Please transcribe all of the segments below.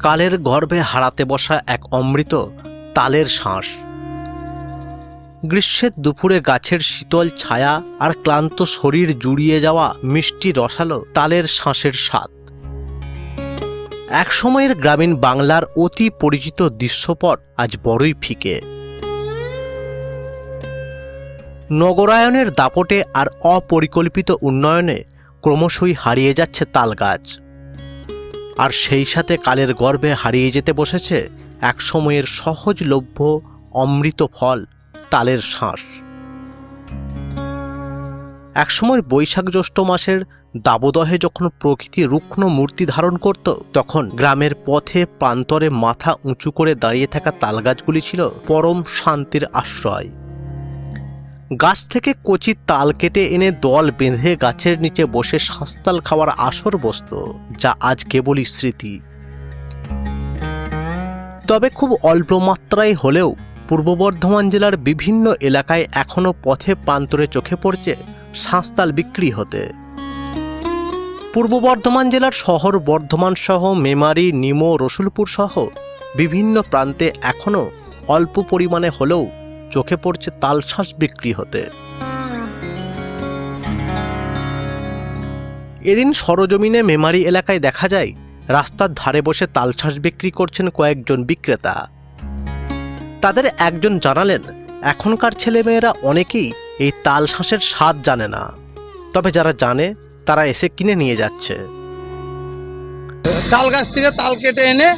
কালের গর্ভে হারাতে বসা এক অমৃত তালের শ্বাস গ্রীষ্মের দুপুরে গাছের শীতল ছায়া আর ক্লান্ত শরীর জুড়িয়ে যাওয়া মিষ্টি রসালো তালের শ্বাসের স্বাদ। একসময়ের গ্রামীণ বাংলার অতি পরিচিত দৃশ্যপট আজ বড়ই ফিকে। নগরায়নের দাপটে আর অপরিকল্পিত উন্নয়নে ক্রমশই হারিয়ে যাচ্ছে তালগাছ আর সেই সাথে কালের গর্ভে হারিয়ে যেতে বসেছে এক একসময়ের সহজলভ্য অমৃত ফল, তালের শ্বাস একসময় বৈশাখ জ্যৈষ্ঠ মাসের দাবদহে যখন প্রকৃতি রুক্ষ মূর্তি ধারণ করত, তখন গ্রামের পথে প্রান্তরে মাথা উঁচু করে দাঁড়িয়ে থাকা তালগাছগুলি ছিল পরম শান্তির আশ্রয়। গাছ থেকে কচি তাল কেটে এনে দল বেঁধে গাছের নিচে বসে শাস্তাল খাওয়ার আসর বসত, যা আজ কেবলই স্মৃতি। তবে খুব অল্প মাত্রায় হলেও পূর্ব বর্ধমান জেলার বিভিন্ন এলাকায় এখনও পথে প্রান্তরে চোখে পড়ছে শাঁসতাল বিক্রি হতে। পূর্ব বর্ধমান জেলার শহর বর্ধমান সহ মেমারি, নিমো, রসুলপুর সহ বিভিন্ন প্রান্তে এখনও অল্প পরিমাণে হলেও চোখে পড়ছে তালশাঁস বিক্রি হতে। এদিন সরজমিনে মেমারি এলাকায় দেখা যায়, রাস্তার ধারে বসে তালশাঁস বিক্রি করছেন কয়েকজন বিক্রেতা। তাদের একজন জানালেন, এখনকার ছেলেমেয়েরা অনেকেই এই তালশাঁসের স্বাদ জানে না। তবে যারা জানে, তারা এসে কিনে নিয়ে যাচ্ছে। তাল গাছ থেকে তাল কেটে এনে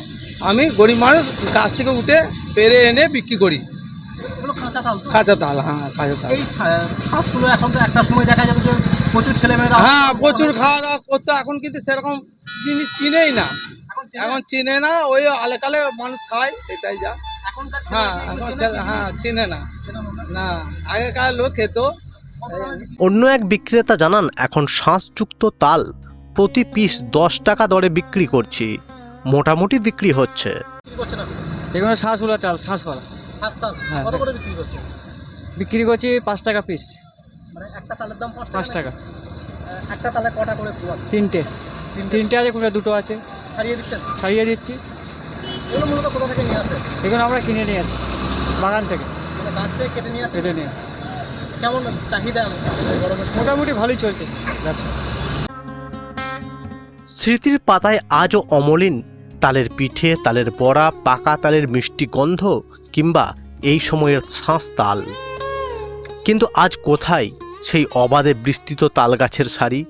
আমি গরিব মানুষ গাছ থেকে উঠে পেরে এনে বিক্রি করি। কাঁচা তাল হ্যাঁ কাঁচা তাল। এই এখন তো একটা সময় দেখা যাবে যে প্রচুর ছেলেমেয়েরা হ্যাঁ প্রচুর খাওয়া দাওয়া করতো এখন কিন্তু সেরকম জিনিস চিনেই না। এখন চেনে- না ওই আলেকালে মানুষ খায় এটাই যা। হ্যাঁ এখন। হ্যাঁ চিনে না। চেনে না। না আগেকার লোক খেত। অন্য এক বিক্রেতা জানান এখন শাঁসযুক্ত তাল প্রতি পিস দশ টাকা দরে বিক্রি করছি। মোটামুটি বিক্রি হচ্ছে? এগুলো শ্বাসগুলো চাল শ্বাসওয়ালা। হ্যাঁ, কত হ্যাঁ। করে বিক্রি করছেন? বিক্রি করছি পাঁচ টাকা পিস মানে একটা তালের দাম পাঁচ পাঁচ টাকা। আহ, একটা তালে কটা করে পোয়া? তিনটে। তিনটে। আছে কোনো দুটো আছে। ছাড়িয়ে দিচ্ছেন? ছাড়িয়ে দিচ্ছি। এগুলো মূলত কোথা থেকে নিয়ে এগুলো আমরা কিনে নিয়ে আসি বাগান থেকে। মানে গাছ থেকে কেটে নিয়ে আসে কেটে নিয়ে আসি। কেমন চাহিদা গরমের সময়? মোটামুটি ভালোই চলছে ব্যবসা। স্মৃতির পাতায় আজও অমলিন। তালের পিঠে তালের বড়া পাকা তালের মিষ্টি গন্ধ কিংবা এই সময়ের শাঁস তাল। কিন্তু আজ কোথায় সেই অবাধে বিস্তৃত তাল গাছের সারি,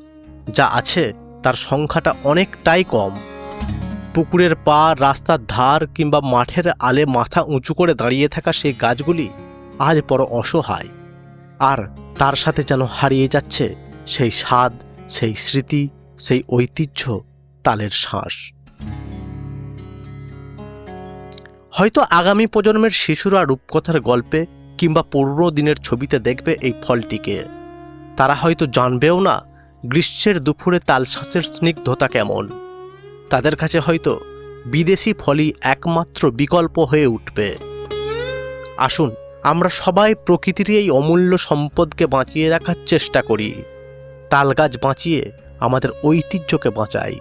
যা আছে তার সংখ্যাটা অনেকটাই কম। পুকুরের পা, রাস্তার ধার কিংবা মাঠের আলে মাথা উঁচু করে দাঁড়িয়ে থাকা সেই গাছগুলি আজ বড় অসহায়। আর তার সাথে যেন হারিয়ে যাচ্ছে সেই স্বাদ, সেই স্মৃতি, সেই ঐতিহ্য তালের শ্বাস হয়তো আগামী প্রজন্মের শিশুরা রূপকথার গল্পে কিংবা পুরনো দিনের ছবিতে দেখবে এই ফলটিকে। তারা হয়তো জানবেও না গ্রীষ্মের দুপুরে তালশ্বাসের স্নিগ্ধতা কেমন। তাদের কাছে হয়তো বিদেশি ফলই একমাত্র বিকল্প হয়ে উঠবে। আসুন, আমরা সবাই প্রকৃতির এই অমূল্য সম্পদকে বাঁচিয়ে রাখার চেষ্টা করি। তাল গাছ বাঁচিয়ে আমাদের ঐতিহ্যকে বাঁচাই।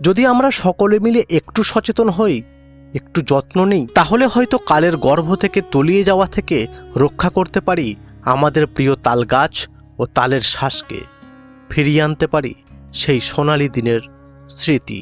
যদি আমরা সকলে মিলে একটু সচেতন হই একটু যত্ন নিই, তাহলে হয়তো কালের গর্ভ থেকে তলিয়ে যাওয়া থেকে রক্ষা করতে পারি আমাদের প্রিয় তাল গাছ ও তালের শ্বাসকে ফিরিয়ে আনতে পারি সেই সোনালি দিনের স্মৃতি।